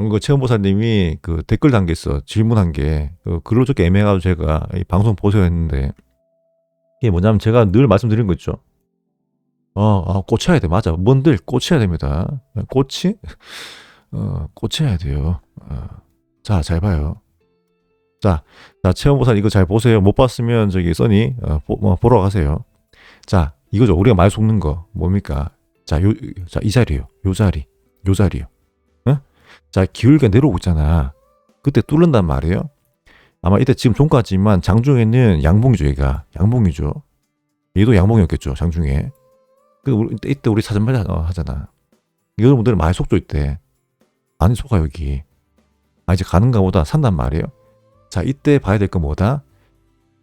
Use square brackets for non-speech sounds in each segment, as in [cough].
방금 그 체험보사님이 그 댓글 담겼어. 질문한 게. 그 글로 적게 애매해가지고 제가 이 방송 보세요 했는데. 이게 뭐냐면 제가 늘 말씀드린 거 있죠. 어, 어, 꽂혀야 돼. 맞아. 뭔들 꽂혀야 됩니다. 꽂히? 어, 꽂혀야 돼요. 어. 자, 잘 봐요. 자, 자, 체험보사 이거 잘 보세요. 못 봤으면 저기 써니, 어, 보, 뭐, 보러 가세요. 자, 이거죠. 우리가 말 속는 거. 뭡니까? 자, 요, 자, 이 자리요. 요 자리. 요 자리요. 어? 자, 기울기가 내려오고 있잖아. 그때 뚫는단 말이에요. 아마 이때 지금 종가지만 장중에는 양봉이죠, 얘가. 양봉이죠. 얘도 양봉이었겠죠, 장중에. 그, 우리, 이때, 이때 우리 사전 말 어, 하잖아. 여러분들은 많이 속도 있대. 많이 속아, 여기. 아, 이제 가는가 보다 산단 말이에요. 자, 이때 봐야 될 건 뭐다?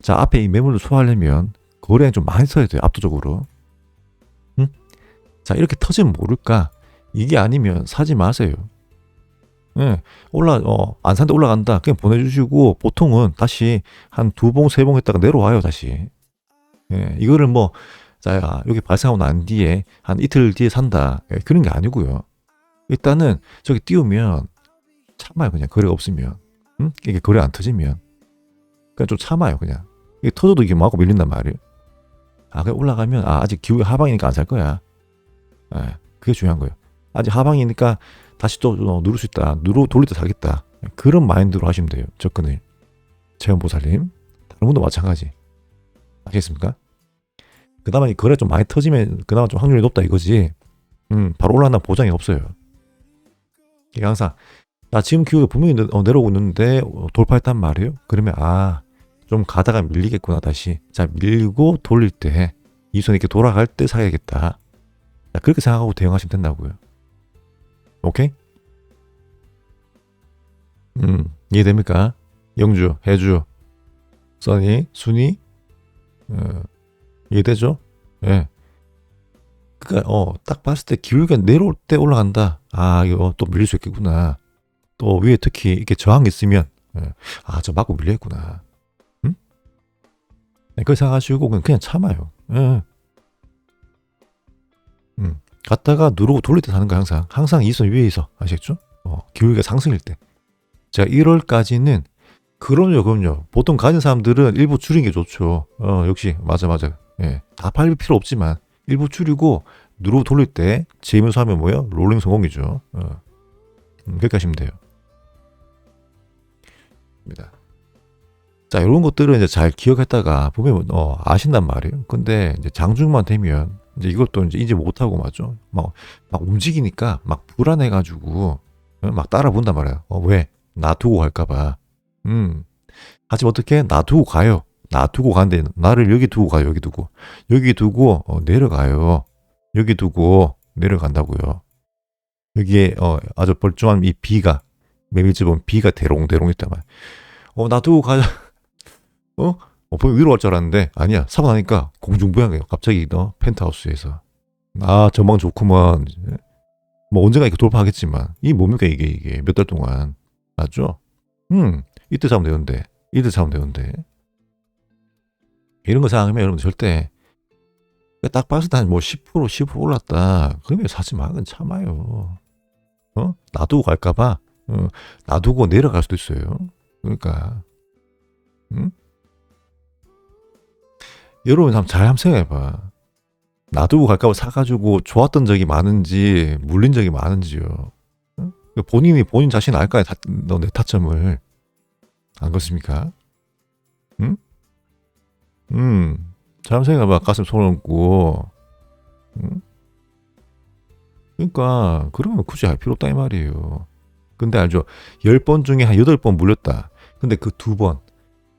자, 앞에 이 매물을 소화하려면 거래는 좀 많이 써야 돼요, 압도적으로. 응? 자, 이렇게 터지면 모를까? 이게 아니면 사지 마세요. 예, 올라, 어, 안 산데 올라간다. 그냥 보내주시고, 보통은 다시 한 두 봉, 세 봉 했다가 내려와요, 다시. 예, 이거를 뭐, 자, 여기 발생하고 난 뒤에, 한 이틀 뒤에 산다. 예, 그런 게 아니고요. 일단은, 저기 띄우면, 참아요, 그냥. 거래가 없으면. 응? 이게 거래 안 터지면. 그냥 좀 참아요, 그냥. 이게 터져도 이게 막고 밀린단 말이에요. 아, 그냥 올라가면, 아, 아직 기후 하방이니까 안 살 거야. 예, 그게 중요한 거예요. 아직 하방이니까 다시 또 어, 누를 수 있다. 누르 돌릴 때 사겠다. 그런 마인드로 하시면 돼요. 접근을. 체험보살님. 다른 분도 마찬가지. 아시겠습니까? 그 다음에 거래 좀 많이 터지면 그나마 좀 확률이 높다 이거지. 음, 바로 올라간다는 보장이 없어요. 이게 항상 나 지금 기후가 분명히 내, 어, 내려오고 있는데 어, 돌파했단 말이에요. 그러면 아, 좀 가다가 밀리겠구나 다시. 자, 밀고 돌릴 때 이 손 이렇게 돌아갈 때 사야겠다. 자, 그렇게 생각하고 대응하시면 된다고요. 오케이? 음, 이해됩니까? 영주, 해주, 써니, 순이, 어, 이해되죠? 예. 그니까, 어, 딱 봤을 때 기울기가 내려올 때 올라간다. 아, 이거 또 밀릴 수 있겠구나. 또 위에 특히 이렇게 저항이 있으면, 예. 아, 저 맞고 밀렸구나. 응? 네, 그걸 생각하시고 그냥, 그냥 참아요. 예. 음. 갔다가 누르고 돌릴 때 사는 거 항상. 항상 이 선 위에 있어. 아시겠죠? 어, 기울기가 상승일 때. 제가 1월까지는 그럼요, 그럼요. 보통 가진 사람들은 일부 줄이는 게 좋죠. 어, 역시 맞아, 맞아. 예, 다 팔릴 필요 없지만 일부 줄이고 누르고 돌릴 때 재면서 하면 뭐예요? 롤링 성공이죠. 어. 음, 그렇게 하시면 돼요. 입니다. 자, 이런 것들은 이제 잘 기억했다가 보면 어, 아신단 말이에요. 근데 이제 장중만 되면 이제 이것도 이제 인지 못하고 맞죠. 막, 막 움직이니까 막 불안해가지고 어, 막 따라 본단 말이에요. 어, 왜? 놔두고 갈까봐. 음. 하지만 어떻게? 놔두고 가요. 놔두고 가는데 나를 여기 두고 가요. 여기 두고. 여기 두고 어, 내려가요. 여기 두고 내려간다고요. 여기에 어, 아주 벌쭉한 이 비가 보면 비가 대롱대롱 있단 말이야. 어, 놔두고 가자. [laughs] 어? 어, 보면 위로 갈 줄 알았는데 아니야. 사고 나니까 공중부양해요. 갑자기 너 펜트하우스에서. 아 전망 좋구먼. 뭐 언젠가 이렇게 돌파하겠지만 이 뭡니까 이게 이게 몇 달 동안 맞죠? 음 이때 잡으면 되는데 이때 잡으면 되는데 이런 거 생각하면 여러분 절대 딱 봤을 때 한 뭐 10% 15% 올랐다 그러면 사지 마 그건 참아요 어 놔두고 갈까봐 어, 놔두고 내려갈 수도 있어요 그러니까 응? 여러분 한번 잘 한번 생각해봐. 놔두고 갈까봐 사가지고 좋았던 적이 많은지 물린 적이 많은지요. 응? 본인이 본인 자신 알까요? 너내 타점을 안 그렇습니까? 응? 음, 잘 생각해봐. 가슴 손 얹고. 응? 그러니까 그러면 굳이 할 필요 없다 이 말이에요. 근데 알죠? 10번 중에 한 8번 물렸다. 근데 그 두 번,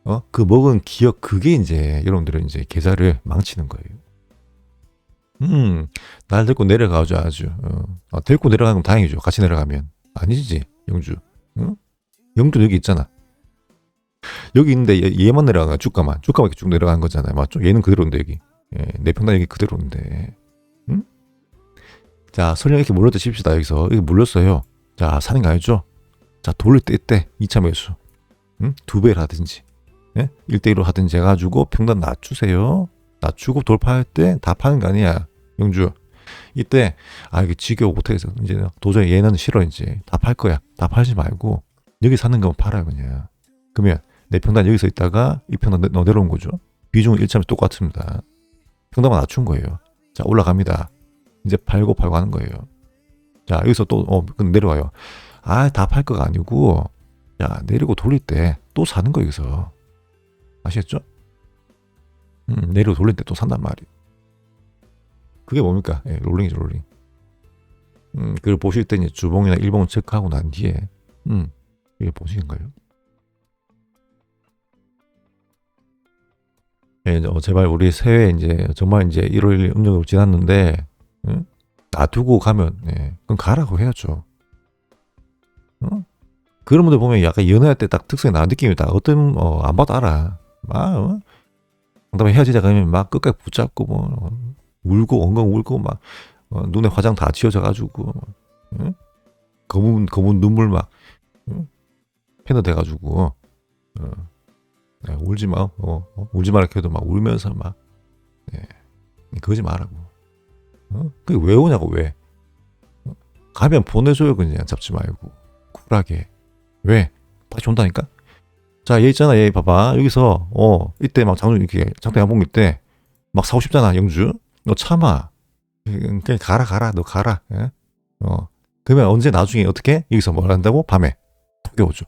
어? 그 먹은 기억, 그게 이제 여러분들은 이제 계좌를 망치는 거예요. 음, 날 데리고 내려가죠, 아주. 어. 아, 데리고 내려가면 다행이죠. 같이 내려가면. 아니지, 영주. 응? 영주 여기 있잖아. 여기 있는데 얘, 만 내려가, 주가만. 주가만 이렇게 쭉 내려간 거잖아요. 맞죠? 얘는 그대로인데, 여기. 예, 내 평당 여기 그대로인데. 응? 자, 설령 이렇게 물렸다 칩시다, 여기서. 여기 물렸어요. 자, 사는 거 알죠? 자, 돌릴 때, 때 2차 매수. 응? 두 배를 하든지. 예? 1대1로 하든지 해가지고 평단 낮추세요. 낮추고 돌파할 때 다 파는 거 아니야. 영주. 이때 아 이게 지겨워 못해서 이제 도저히 얘는 싫어 이제 다 팔 거야. 다 팔지 말고 여기 사는 거만 팔아요 그냥. 그러면 내 평당 여기서 있다가 이 평당 너 내려온 거죠. 비중은 일차면 똑같습니다. 평당만 낮춘 거예요. 자 올라갑니다. 이제 팔고 팔고 하는 거예요. 자 여기서 또 어, 내려와요. 아 다 팔 거가 아니고 야 내리고 돌릴 때 또 사는 거 여기서 아시겠죠? 음, 내리고 돌릴 때 또 산단 말이에요. 그게 뭡니까? 예, 롤링이죠 롤링. 음, 그걸 보실 때 이제 주봉이나 일봉 체크하고 난 뒤에 음, 이게 보시는 거예요. 예, 어, 제발 우리 새해 이제 정말 이제 1월 1일 음력으로 지났는데 응? 놔두고 가면 예, 그럼 가라고 해야죠. 어? 그런 분들 보면 약간 연애할 때 딱 특성이 나 느낌이 딱 어떤 어, 안 봐도 알아. 막 어? 그다음에 헤어지자 그러면 막 끝까지 붙잡고 뭐 어, 울고 엉엉 울고 막 어, 눈에 화장 다 지워져 가지고 응? 검은 검은 눈물 막 응? 패너 돼 가지고 어. 네, 울지 마. 어, 어, 울지 말라 해도 막 울면서 막 네, 그러지 말라고. 어? 그게 왜 오냐고 왜? 어? 가면 보내줘요 그냥 잡지 말고 쿨하게. 왜? 다시 온다니까. 자, 얘 있잖아, 얘 봐봐. 여기서 어 이때 막 장준 이렇게 장대 양봉 이때 막 사고 싶잖아, 영주. 너 참아. 그냥 가라 가라, 너 가라. 예? 어 그러면 언제 나중에 어떻게 여기서 뭘 한다고 밤에 톡이 오죠.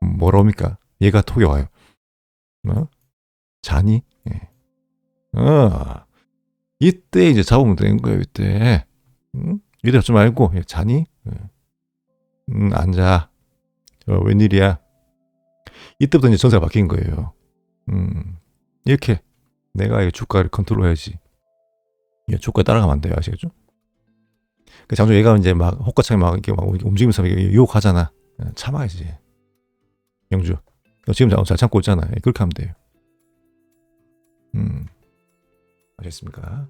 뭐라 옵니까? 얘가 톡이 와요. 어? 자니? 예. 어. 이때 이제 잡으면 되는 거예요, 이때. 응? 이때 잡지 말고, 예, 자니? 예. 응, 앉아. 어, 웬일이야? 이때부터 이제 전세가 바뀐 거예요. 음, 이렇게 내가 이 주가를 컨트롤 해야지. 이 주가에 따라가면 안 돼요, 아시겠죠? 그 장조 얘가 이제 막 호가창에 막 이렇게 막 움직이면서 이렇게 유혹하잖아. 예, 참아야지. 영주. 너 지금 잘, 잘 참고 있잖아. 예, 그렇게 하면 돼요. 음, 아셨습니까?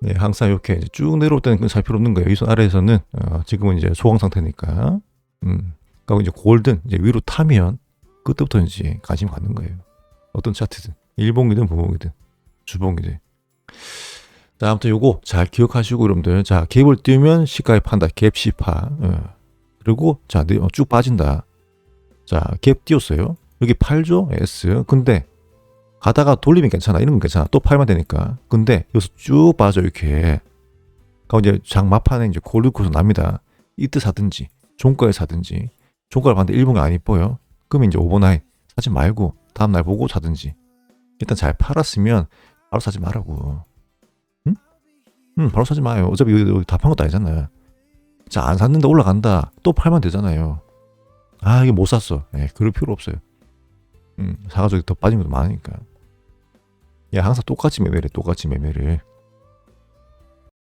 네, 항상 이렇게 쭉 내려올 때는 살 필요 없는 거예요. 이 손 아래에서는 어, 지금은 이제 소강 상태니까. 음, 그리고 이제 골든 이제 위로 타면 그때부터 이제 관심 갖는 거예요. 어떤 차트든 일봉이든 부봉이든 주봉이든. 자, 아무튼 요거 잘 기억하시고 여러분들 자 갭을 띄우면 시가에 판다 갭 시파. 어. 그리고 자, 네, 어, 쭉 빠진다. 자, 갭 띄웠어요. 여기 팔죠? S. 근데 가다가 돌리면 괜찮아. 이런 건 괜찮아. 또 팔면 되니까. 근데 여기서 쭉 빠져 이렇게. 그럼 이제 장마판에 이제 골드코스 납니다. 이때 사든지 종가에 사든지 종가를 봤는데 일본이 안 이뻐요. 그러면 이제 오버나잇 사지 말고 다음날 보고 사든지 일단 잘 팔았으면 바로 사지 말라고. 응? 응, 바로 사지 마요. 어차피 여기 다판 것도 아니잖아요. 자, 안 샀는데 올라간다. 또 팔면 되잖아요. 아, 이게 못 샀어. 예, 그럴 필요 없어요. 음, 사가지고 더 빠진 것도 많으니까. 야, 항상 똑같이 매매를, 똑같이 매매를.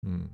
음.